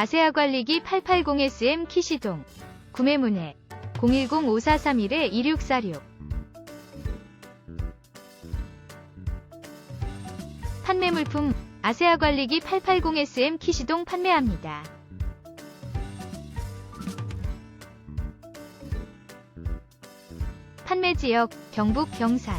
아세아 관리기 880SM 키시동. 구매 문의 010-5431-2646 판매 물품 아세아 관리기 880SM 키시동 판매합니다. 판매 지역 경북 경산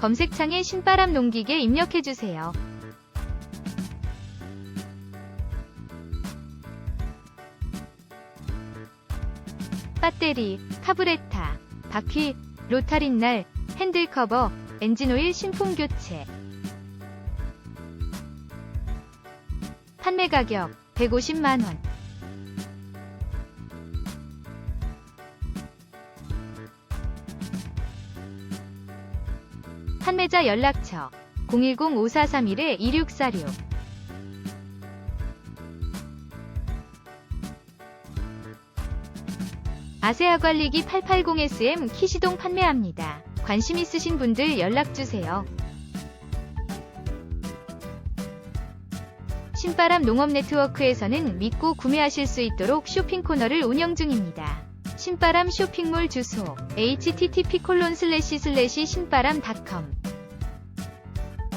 검색창에 신바람 농기계 입력해주세요. 배터리, 카브레타, 바퀴, 로타린날, 핸들커버, 엔진오일 신품 교체. 판매 가격 150만원. 판매자 연락처 010-5431-2646 아세아 관리기 880SM 키시동 판매합니다. 관심 있으신 분들 연락주세요. 신바람 농업 네트워크에서는 믿고 구매하실 수 있도록 쇼핑 코너를 운영 중입니다. 신바람 쇼핑몰 주소 http 신바람닷컴